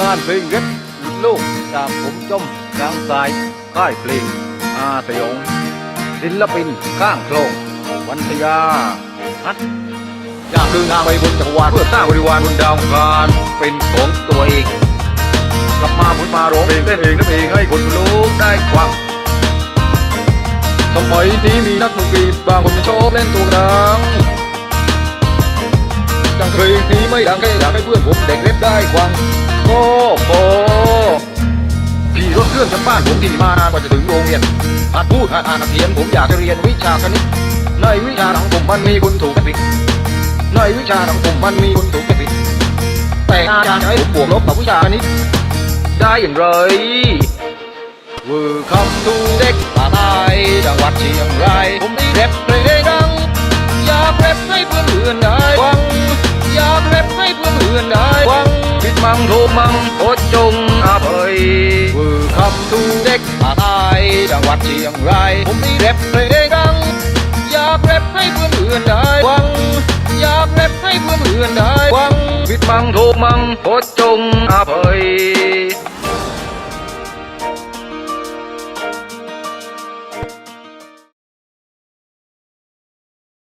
งานเพลงเล็ดลูกจากผมจมกลางสายค่ายเพลงอาสยองศิลปินข้างโคลงวันทยาฮัทอยากเดินทางไปบนจักรวาลเพื่อสร้างบริวารบนดาวอังคารเป็นของตัวเองกลับมาหมุนมาร้องเพลงเต้นเองนับเองให้คนโลกได้ความสมัยนี้มีนักดนตรีบางคนชอบเล่นตัวดังดังเพลงนี้ไม่ดังแค่อยากให้เพื่อนผมเด็กเล็บได้ควังก็ รื่องจากบ้านผมที่มานานกว่าจะถึงโรงเรียนอาจพูดอาจอ่านอาจเขียนผมอยากจะเรียนวิชาคณิต ในวิชาของผมมันมีคนถูกผิด ในวิชาของผมมันมีคนถูกผิด แต่อาจารย์ให้ผมบวกลบกับวิชาคณิตได้อย่างไรวอคัมทูเด็กป่าไทยจังหวัดเชียงราย ผมได้แรปเพลงดัง อยากแรปให้เพื่อนเพื่อนได้ฟังอยากแรปให้เพื่อนเพื่อนได้ฟังผิดมังถูกมังโอ อร์คัมทูเด็กมาไทยจังหวัดเชียงรายผมได้แรปเพลงดัง อยากแรปให้เพื่อนเพื่อนได้ฟัง อยากแรปให้เพื่อนเพื่อนได้ฟังผิดมังถูมังโอดจงอาภัย